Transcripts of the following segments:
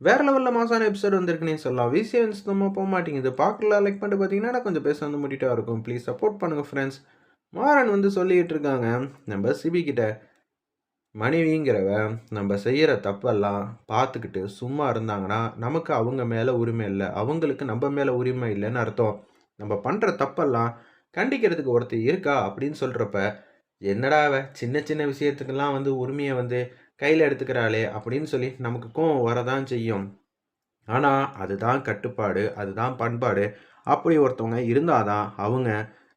வேற லெவலில் மாசான எபிசோட் வந்திருக்குன்னே சொல்லலாம். விசிஎம் சுத்தமாக போக மாட்டேங்குது. பார்க்கல லைக் பண்ணிட்டு பார்த்தீங்கன்னா கொஞ்சம் பேச வந்து முடிட்டா இருக்கும். ப்ளீஸ் சப்போர்ட் பண்ணுங்கள் ஃப்ரெண்ட்ஸ் மாறன் வந்து சொல்லிக்கிட்டு இருக்காங்க. நம்ம சிபி கிட்ட மனைவிங்கிறவ நம்ம செய்கிற தப்பெல்லாம் பார்த்துக்கிட்டு சும்மா இருந்தாங்கன்னா நமக்கு அவங்க மேலே உரிமை இல்லை. அவங்களுக்கு நம்ம மேலே உரிமை இல்லைன்னு அர்த்தம். நம்ம பண்ணுற தப்பெல்லாம் கண்டிக்கிறதுக்கு ஒருத்தர் இருக்கா அப்படின்னு சொல்கிறப்ப என்னடாவை சின்ன சின்ன விஷயத்துக்கெல்லாம் வந்து உரிமையை வந்து கையில் எடுத்துக்கிறாளே அப்படின்னு சொல்லி நமக்கு கோவம் வரதான் செய்யும். ஆனால் அதுதான் கட்டுப்பாடு அதுதான் பண்பாடு. அப்படி ஒருத்தவங்க இருந்தாதான் அவங்க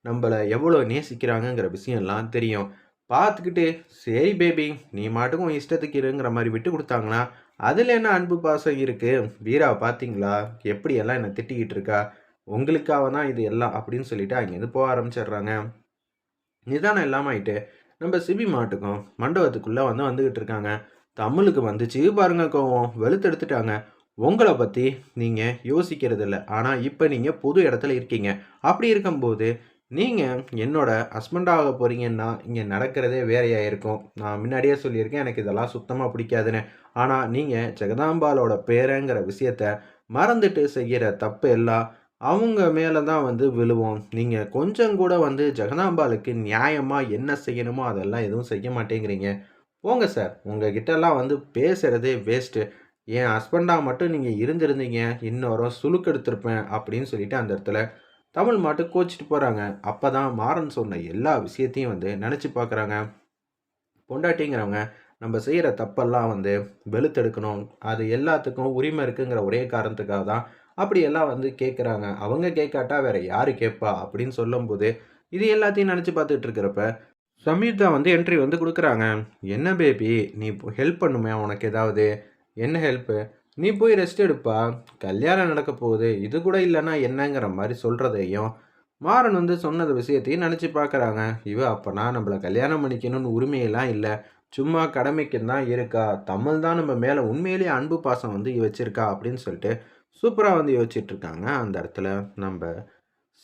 நம்மளை எவ்வளோ நேசிக்கிறாங்கங்கிற விஷயம்லாம் தெரியும். பார்த்துக்கிட்டு சரி பேபி நீ மாட்டுக்கும் இஷ்டத்துக்கு இருங்கிற மாதிரி விட்டு கொடுத்தாங்கன்னா அதில் என்ன அன்பு பாசம் இருக்குது வீரா பார்த்தீங்களா? எப்படியெல்லாம் என்னை திட்டிக்கிட்டு இருக்கா? உங்களுக்காக தான் இது எல்லாம் அப்படின்னு சொல்லிட்டு அங்கேருந்து போக ஆரம்பிச்சிடுறாங்க. நிதானம் இல்லாமல் ஆயிட்டு நம்ம சிபி மாட்டுக்கும் மண்டபத்துக்குள்ளே வந்து வந்துக்கிட்டு இருக்காங்க. தமிழுக்கு வந்துச்சு பாருங்க கோவம். வெளுத்தெடுத்துட்டாங்க உங்களை பற்றி நீங்கள் யோசிக்கிறது இல்லை ஆனால் இப்போ நீங்கள் புது இடத்துல இருக்கீங்க. அப்படி இருக்கும்போது நீங்கள் என்னோட ஹஸ்பண்டாக போகிறீங்கன்னா இங்கே நடக்கிறதே வேறையாக இருக்கும். நான் முன்னாடியே சொல்லியிருக்கேன் எனக்கு இதெல்லாம் சுத்தமாக பிடிக்காதுன்னு. ஆனால் நீங்கள் ஜெகதாம்பாலோட பேருங்கிற விஷயத்த மறந்துட்டு செய்கிற தப்பு எல்லாம் அவங்க மேலே தான் வந்து விழுவோம். நீங்கள் கொஞ்சம் கூட வந்து ஜெகதாம்பாளுக்கு நியாயமாக என்ன செய்யணுமோ அதெல்லாம் எதுவும் செய்ய மாட்டேங்கிறீங்க. போங்க சார். உங்கள் கிட்டலாம் வந்து பேசுகிறதே வேஸ்ட்டு என் ஹஸ்பண்டாக மட்டும் நீங்கள் இருந்திருந்தீங்க. இன்னொரு சுழுக்கெடுத்திருப்பேன் அப்படின்னு சொல்லிட்டு அந்த இடத்துல தமிழ் மாட்டு கோச்சிட்டு போகிறாங்க அப்போ தான் மாறன் சொன்ன எல்லா விஷயத்தையும் வந்து நினச்சி பார்க்குறாங்க பொண்டாட்டிங்கிறவங்க நம்ம செய்கிற தப்பெல்லாம் வந்து வெளுத்தெடுக்கணும். அது எல்லாத்துக்கும் உரிமை இருக்குங்கிற ஒரே காரணத்துக்காக தான் அப்படியெல்லாம் வந்து கேட்குறாங்க அவங்க கேட்காட்டா வேற யார் கேட்பா அப்படின்னு சொல்லும்போது இது எல்லாத்தையும் நினச்சி பார்த்துட்டு இருக்கிறப்ப சமீர்தா வந்து என்ட்ரி வந்து கொடுக்குறாங்க. என்ன பேபி நீ ஹெல்ப் பண்ணுமே உனக்கு ஏதாவது? என்ன ஹெல்ப்பு நீ போய் ரெஸ்ட் எடுப்பா. கல்யாணம் நடக்க போகுது. இது கூட இல்லைன்னா என்னங்கிற மாதிரி சொல்கிறதையும் மாறன் வந்து சொன்னது விஷயத்தையும் நினச்சி பார்க்குறாங்க. இவ அப்போனா நம்மளை கல்யாணம் பண்ணிக்கணும்னு உரிமையெல்லாம் இல்லை. சும்மா கடமைக்கு தான் இருக்கா. தமிழ் தான் நம்ம மேலே உண்மையிலேயே அன்பு பாசம் வந்து வச்சுருக்கா அப்படின்னு சொல்லிட்டு சூப்பராக வந்து யோசிச்சுட்டு இருக்காங்க அந்த இடத்துல நம்ம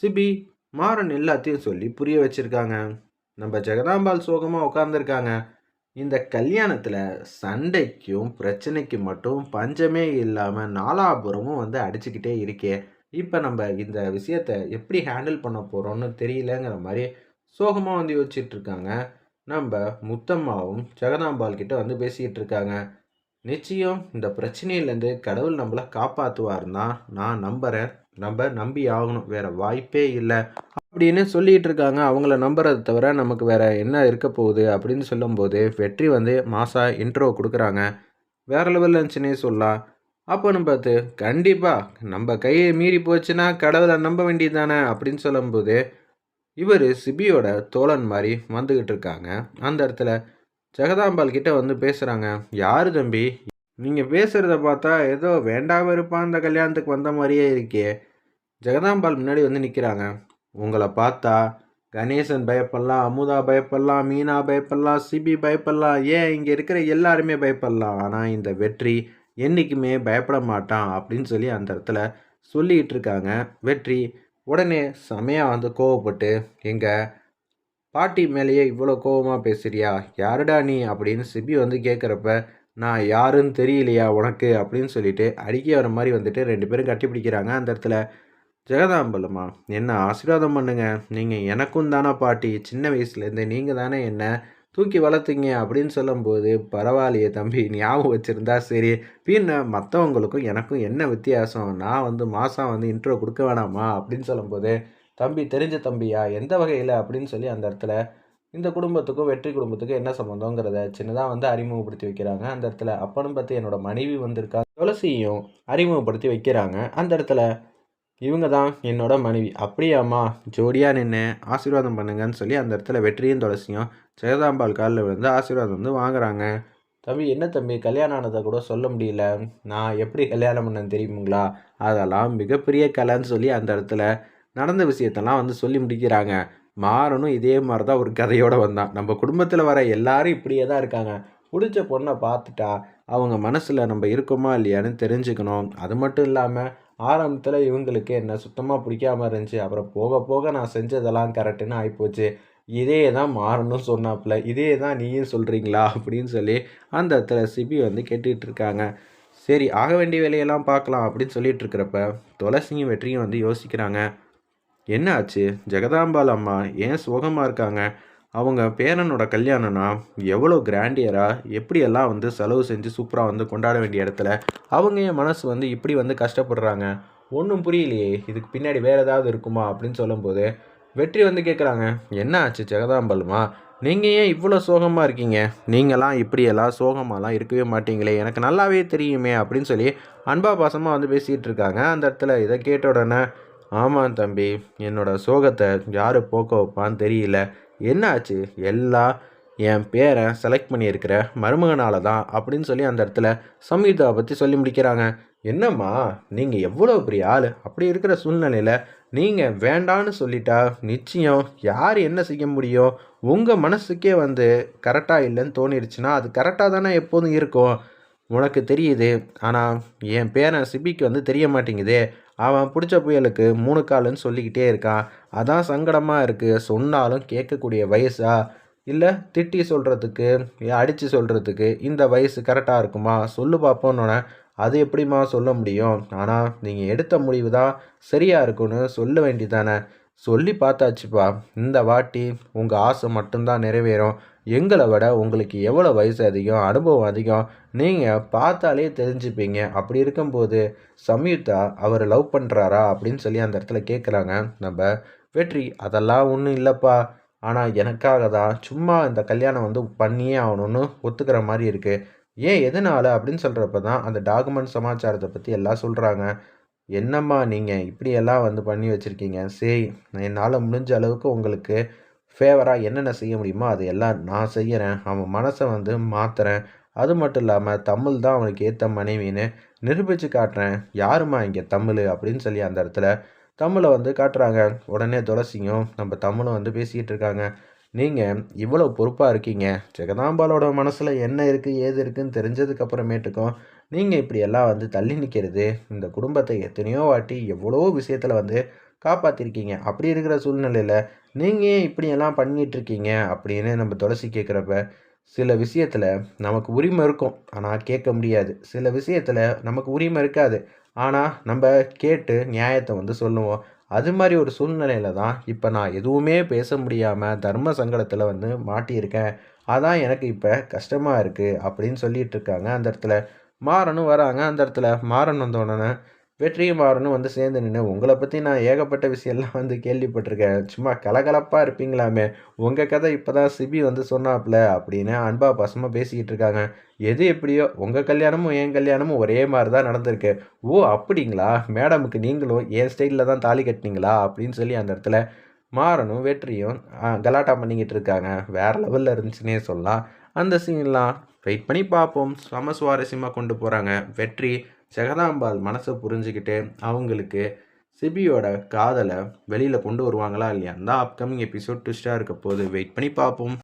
சிபி மாறன் எல்லாத்தையும் சொல்லி புரிய வச்சுருக்காங்க. நம்ம ஜெகதாம்பால் சோகமாக உட்காந்துருக்காங்க இந்த கல்யாணத்தில் சண்டைக்கும் பிரச்சனைக்கும் மட்டும் பஞ்சமே இல்லாமல் நாலாபுரமும் வந்து அடிச்சுக்கிட்டே இருக்கே. இப்போ நம்ம இந்த விஷயத்தை எப்படி ஹேண்டில் பண்ண போகிறோம்னு தெரியலங்கிற மாதிரி சோகமாக வந்து யோசிச்சுட்டு இருக்காங்க நம்ம முத்தம்மாவும் ஜெகதாம்பால் கிட்ட வந்து பேசிக்கிட்டு இருக்காங்க நிச்சயம் இந்த பிரச்சனையிலேருந்து கடவுள் நம்மளை காப்பாற்றுவார்னா நான் நம்புகிறேன் நம்ம நம்பி ஆகணும் வேறு வாய்ப்பே இல்லை. அப்படின்னு சொல்லிகிட்டு இருக்காங்க. அவங்கள நம்புறதை தவிர நமக்கு வேறு என்ன இருக்க போகுது அப்படின்னு சொல்லும்போது வெற்றி வந்து மாசா இன்ட்ரோ கொடுக்குறாங்க. வேறு லெவலில் இருந்துச்சுன்னே சொல்லலாம். அப்போன்னு பார்த்து கண்டிப்பாக நம்ம கையை மீறி போச்சுன்னா கடவுளை நம்ப வேண்டியது தானே அப்படின்னு சொல்லும்போது இவர் சிபியோட தோழன் மாதிரி வந்துக்கிட்டு இருக்காங்க. அந்த இடத்துல ஜெகதாம்பால் கிட்ட வந்து பேசுகிறாங்க யார் தம்பி? நீங்கள் பேசுகிறத பார்த்தா ஏதோ வேண்டாம் இருப்பான் அந்த கல்யாணத்துக்கு வந்த மாதிரியே இருக்கே. ஜெகதாம்பால் முன்னாடி வந்து நிற்கிறாங்க உங்களை பார்த்தா கணேசன் பயப்படலாம் அமுதா பயப்படலாம் மீனா பயப்படலாம் சிபி பயப்படலாம் ஏன் இங்கே இருக்கிற எல்லாருமே பயப்படலாம்? ஆனால் இந்த வெற்றி என்றைக்குமே பயப்பட மாட்டான் அப்படின்னு சொல்லி அந்த இடத்துல சொல்லிக்கிட்டு இருக்காங்க. வெற்றி உடனே செமையாக வந்து கோவப்பட்டு எங்கள் பாட்டி மேலேயே இவ்வளோ கோவமாக பேசுறியா? யாருடா நீ? அப்படின்னு சிபி வந்து கேட்குறப்ப நான் யாருன்னு தெரியலையா உனக்கு? அப்படின்னு சொல்லிட்டு அடிக்க வர மாதிரி வந்துட்டு ரெண்டு பேரும் கட்டி பிடிக்கிறாங்க அந்த இடத்துல. ஜெகதாம்பலம்மா என்ன ஆசீர்வாதம் பண்ணுங்க. நீங்கள் எனக்கும் தானே பாட்டி. சின்ன வயசுலேருந்து நீங்கள் தானே என்ன தூக்கி வளர்த்தீங்க? அப்படின்னு சொல்லும்போது பரவாயில்லையே தம்பி ஞாபகம் வச்சுருந்தா சரி. பின்ன மற்றவங்களுக்கும் எனக்கும் என்ன வித்தியாசம்? நான் வந்து மாதம் வந்து இன்ட்ரோ கொடுக்க வேணாமா? அப்படின்னு சொல்லும்போது தம்பி தெரிஞ்ச தம்பியா? எந்த வகையில்? அப்படின்னு சொல்லி அந்த இடத்துல இந்த குடும்பத்துக்கும் வெற்றி குடும்பத்துக்கும் என்ன சம்மந்தங்கிறத சின்னதாக வந்து அறிமுகப்படுத்தி வைக்கிறாங்க. அந்த இடத்துல அப்பனும் பார்த்து என்னோட மனைவி வந்திருக்கா? துளசியும் அறிமுகப்படுத்தி வைக்கிறாங்க. அந்த இடத்துல இவங்க தான் என்னோட மனைவி. அப்படியாம்மா ஜோடியாக நின்று ஆசீர்வாதம் பண்ணுங்கன்னு சொல்லி அந்த இடத்துல வெற்றியும் துளசியும் ஜெகதாம்பாள் காலில் விழுந்து ஆசீர்வாதம் வந்து வாங்குறாங்க. தம்பி என்ன தம்பி? கல்யாணம் ஆனதை கூட சொல்ல முடியல. நான் எப்படி கல்யாணம் பண்ணேன்னு தெரியுங்களா அதெல்லாம் மிகப்பெரிய கலைன்னு சொல்லி அந்த இடத்துல நடந்த விஷயத்தெல்லாம் வந்து சொல்லி முடிக்கிறாங்க. மாறனும் இதே மாதிரி தான் ஒரு கதையோடு வந்தான். நம்ம குடும்பத்தில் வர எல்லாரும் இப்படியே தான் இருக்காங்க. பிடிச்ச பொண்ணை பார்த்துட்டா அவங்க மனசில் நம்ம இருக்கோமா இல்லையான்னு தெரிஞ்சுக்கணும். அது மட்டும் இல்லாமல் ஆரம்பத்தில் இவங்களுக்கு என்ன சுத்தமாக பிடிக்காம இருந்துச்சு. அப்புறம் போக போக நான் செஞ்சதெல்லாம் கரெக்டுன்னு ஆகிப்போச்சு இதே தான் மாறணும் சொன்னாப்புல. இதே தான் நீயும் சொல்கிறீங்களா அப்படின்னு சொல்லி அந்த இடத்துல சிபி வந்து கேட்டுக்கிட்டு இருக்காங்க. சரி ஆக வேண்டிய வேலையெல்லாம் பார்க்கலாம் அப்படின்னு சொல்லிட்டு இருக்கிறப்ப துளசியும் வெற்றியும் வந்து யோசிக்கிறாங்க. என்ன ஆச்சு ஜெகதாம்பாள் அம்மா ஏன் சோகமாக இருக்காங்க? அவங்க பேரனோட கல்யாணம்னா எவ்வளோ கிராண்டியராக எப்படியெல்லாம் வந்து செலவு செஞ்சு சூப்பராக வந்து கொண்டாட வேண்டிய இடத்துல அவங்க என் மனசு வந்து இப்படி வந்து கஷ்டப்படுறாங்க? ஒன்றும் புரியலையே. இதுக்கு பின்னாடி வேறு ஏதாவது இருக்குமா? அப்படின்னு சொல்லும்போது வெற்றி வந்து கேட்குறாங்க என்ன ஆச்சு ஜெகதாம்பல்மா நீங்கள் ஏன் இவ்வளோ சோகமாக இருக்கீங்க? நீங்களாம் இப்படியெல்லாம் சோகமாலாம் இருக்கவே மாட்டீங்களே. எனக்கு நல்லாவே தெரியுமே. அப்படின்னு சொல்லி அன்பா பாசமாக வந்து பேசிகிட்டு இருக்காங்க. அந்த இடத்துல இதை கேட்ட உடனே ஆமாம் தம்பி என்னோட சோகத்தை யார் போக்க வைப்பான்னு தெரியல. என்னாச்சு? எல்லாம் என் பேரை செலக்ட் பண்ணியிருக்கிற மருமகனால தான் அப்படின்னு சொல்லி அந்த இடத்துல சம்யுக்தாவை பற்றி சொல்லி முடிக்கிறாங்க. என்னம்மா நீங்கள் எவ்வளோ பெரிய ஆள்? அப்படி இருக்கிற சூழ்நிலையில் நீங்கள் வேண்டான்னு சொல்லிட்டா நிச்சயம் யார் என்ன செய்ய முடியும்? உங்கள் மனசுக்கே வந்து கரெக்டாக இல்லைன்னு தோணிருச்சுன்னா அது கரெக்டாக தானே எப்போதும் இருக்கும். உனக்கு தெரியுது ஆனால் என் பேரன் சிபிக்கு வந்து தெரிய மாட்டேங்குதே. அவன் பிடிச்ச புயலுக்கு மூணு காலுன்னு சொல்லிக்கிட்டே இருக்கான் அதான் சங்கடமாக இருக்குது சொன்னாலும் கேட்கக்கூடிய வயசா? இல்லை திட்டி சொல்கிறதுக்கு அடித்து சொல்கிறதுக்கு இந்த வயசு கரெக்டாக இருக்குமா? சொல்லு பார்ப்போன்னொன்னே அது எப்படிம்மா சொல்ல முடியும்? ஆனால் நீங்கள் எடுத்த முடிவு தான் சரியாக இருக்குன்னு சொல்ல வேண்டியதானே சொல்லி பார்த்தாச்சுப்பா. இந்த வாட்டி உங்கள் ஆசை மட்டும்தான் நிறைவேறும். எங்களை விட உங்களுக்கு எவ்வளோ வயசு அதிகம் அனுபவம் அதிகம் நீங்கள் பார்த்தாலே தெரிஞ்சுப்பீங்க. அப்படி இருக்கும்போது சம்யுக்தா அவர் லவ் பண்ணுறாரா அப்படின்னு சொல்லி அந்த இடத்துல கேட்குறாங்க. நம்ம வெற்றி அதெல்லாம் ஒன்றும் இல்லைப்பா. ஆனால் எனக்காக தான் சும்மா இந்த கல்யாணம் வந்து பண்ணியே ஆகணும்னு ஒத்துக்கிற மாதிரி இருக்குது ஏன் எதனால் அப்படின்னு சொல்கிறப்ப தான் அந்த டாக்குமெண்ட் சமாச்சாரத்தை பற்றி எல்லாம் சொல்கிறாங்க என்னம்மா நீங்கள் இப்படியெல்லாம் வந்து பண்ணி வச்சுருக்கீங்க? சரி என்னால் முடிஞ்ச அளவுக்கு உங்களுக்கு ஃபேவராக என்னென்ன செய்ய முடியுமோ அதை எல்லாம் நான் செய்கிறேன் அவன் மனசை வந்து மாற்றுறேன் அது மட்டும் இல்லாமல் தமிழ் தான் அவனுக்கு ஏற்ற மனைவின்னு நிரூபித்து காட்டுறேன். யாருமா இங்கே தமிழ்? அப்படின்னு சொல்லி அந்த இடத்துல தமிழை வந்து காட்டுறாங்க. உடனே துளசியும் நம்ம தமிழும் வந்து பேசிக்கிட்டு இருக்காங்க. நீங்கள் இவ்வளோ பொறுப்பாக இருக்கீங்க. ஜெகதாம்பாலோட மனசில் என்ன இருக்குது ஏது இருக்குதுன்னு தெரிஞ்சதுக்கப்புறமேட்டுக்கும் நீங்கள் இப்படியெல்லாம் வந்து தள்ளி நிற்கிறது இந்த குடும்பத்தை எத்தனையோ வாட்டி எவ்வளோ விஷயத்தில் வந்து காப்பாற்றிருக்கீங்க அப்படி இருக்கிற சூழ்நிலையில் நீங்கள் ஏன் இப்படியெல்லாம் பண்ணிகிட்ருக்கீங்க அப்படின்னு நம்ம துளசி கேட்குறப்ப சில விஷயத்தில் நமக்கு உரிமை இருக்கும். ஆனால் கேட்க முடியாது. சில விஷயத்தில் நமக்கு உரிமை இருக்காது. ஆனால் நம்ம கேட்டு நியாயத்தை வந்து சொல்லுவோம். அது மாதிரி ஒரு சூழ்நிலையில் தான் இப்போ நான் எதுவுமே பேச முடியாமல் தர்ம சங்கடத்தில் வந்து மாட்டியிருக்கேன். அதான் எனக்கு இப்போ கஷ்டமாக இருக்குது அப்படின்னு சொல்லிகிட்டு இருக்காங்க. அந்த இடத்துல மாறனும் வராங்க அந்த இடத்துல. மாறன் வந்த உடனே வெற்றியும் மாறனும் வந்து சேர்ந்து நின்று உங்களை பற்றி நான் ஏகப்பட்ட விஷயம்லாம் வந்து கேள்விப்பட்டிருக்கேன். சும்மா கலகலப்பாக இருப்பீங்களாமே. உங்கள் கதை இப்போ தான் சிபி வந்து சொன்னாப்புல அப்படின்னு அன்பா பசமாக பேசிக்கிட்டு இருக்காங்க. எது எப்படியோ உங்கள் கல்யாணமும் என் கல்யாணமும் ஒரே மாதிரி தான் நடந்திருக்கு. ஓ அப்படிங்களா? மேடமுக்கு நீங்களும் என் ஸ்டைலில் தான் தாலி கட்டினீங்களா? அப்படின்னு சொல்லி அந்த இடத்துல மாறனும் வெற்றியும் கலாட்டா பண்ணிக்கிட்டு இருக்காங்க. வேறு லெவலில் இருந்துச்சுன்னே சொல்லலாம். அந்த சீன்லாம் வெயிட் பண்ணி பார்ப்போம் சம சுவாரஸ்யமாக கொண்டு போகிறாங்க வெற்றி ஜெகதாம்பால் மனசை புரிஞ்சுக்கிட்டு அவங்களுக்கு சிபியோட காதலை வெளியில் கொண்டு வருவாங்களா இல்லையா? அந்த அப்கமிங் எபிசோட் ட்விஸ்ட்டாக இருக்க போது வெயிட் பண்ணி பார்ப்போம்